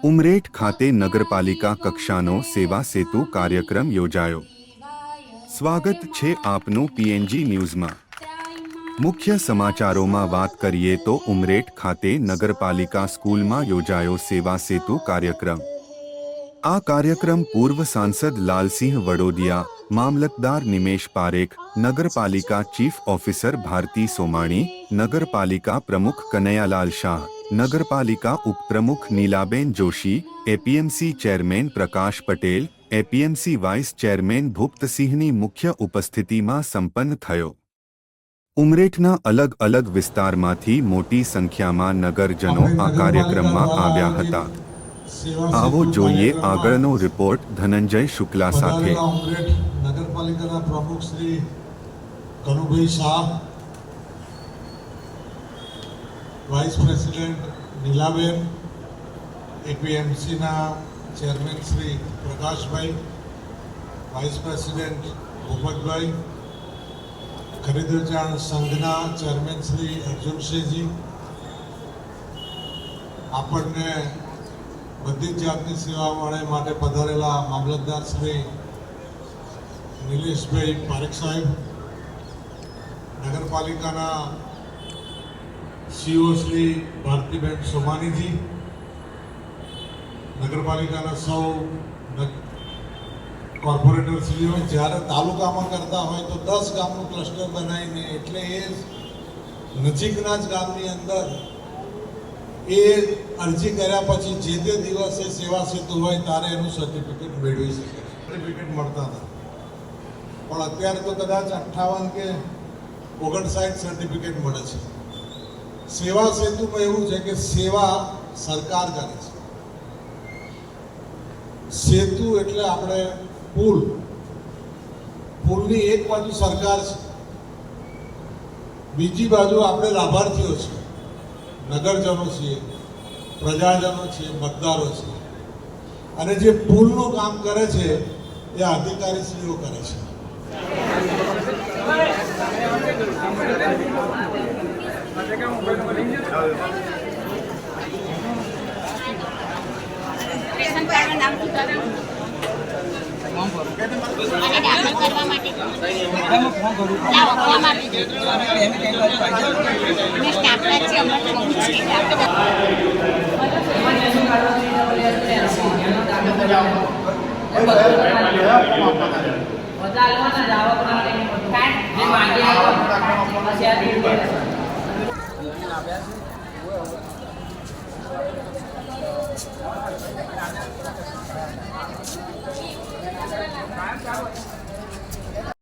ઉમરેઠ ખાતે નગરપાલિકા કક્ષાનો સેવા સેતુ કાર્યક્રમ યોજાયો સ્વાગત છે આપનું પીએનજી ન્યૂઝમાં મુખ્ય સમાચારોમાં વાત કરીએ તો ઉમરેઠ ખાતે નગરપાલિકા સ્કૂલમાં યોજાયો સેવા સેતુ કાર્યક્રમ આ કાર્યક્રમ પૂર્વ સાંસદ લાલસિંહ વડોદિયા મામલતદાર નિમેશ પારેખ નગરપાલિકા ચીફ ઓફિસર ભારતી સોમાણી નગરપાલિકા પ્રમુખ કનૈયાલાલ શાહ નગરપાલિકા ઉપપ્રમુખ Nilaben Joshi, APMC chairman Prakash Patel, APMC vice chairman ભૂપતસિંહની મુખ્ય ઉપસ્થિતિમાં સંપન્ન થયો. ઉમરેઠના અલગ અલગ વિસ્તારમાંથી મોટી સંખ્યામાં નગરજનો આ કાર્યક્રમમાં આવ્યા હતા. આવો જોઈએ આગળનો રિપોર્ટ ધનંજય શુક્લા સાથે. નગરપાલિકાના પ્રમુખ Shri Kanubhai Shah vice president Nilaben એપીએમસીના chairman Shri Prakashbhai vice president Bhupatbhai ખરીદ વેચાણ સંઘના ચેરમેન શ્રી અર્જુનસિંહજી આપણને બધી જ જાતની સેવા મળે માટે પધારેલા મામલતદાર શ્રી નિલેશભાઈ પારેખ સાહેબ, નગરપાલિકાના સીઓ શ્રી ભારતીબેન સોમાનીજી નગરપાલિકાના સૌ કોર્પોરેટરશ્રીઓ જ્યારે તાલુકામાં કરતા હોય તો દસ ગામનું ક્લસ્ટર બનાવીને એટલે એ નજીકના જ ગામની અંદર એ અરજી કર્યા પછી જે તે દિવસે સેવા સેતુ હોય ત્યારે એનું સર્ટિફિકેટ મેળવી શકે સર્ટિફિકેટ મળતા હતા. પણ અત્યારે તો કદાચ અઠ્ઠાવન કે ઓગણસાઠ સર્ટિફિકેટ મળે છે. સેવા સેતુમાં એવું છે કે સેવા સરકાર કરે છે. સેતુ એટલે આપણે પુલ. પુલની એક બાજુ સરકાર છે. બીજી બાજુ આપણે લાભાર્થીઓ છીએ નગરજનો છીએ, પ્રજાજનો છીએ, મતદારો છીએ. અને જે પુલનું કામ કરે છે, એ અધિકારીશ્રીઓ કરે છે. રેશન કાર્ડનું નામ સુધારો અને દાખલ કરવા માટે ના ફોર્મ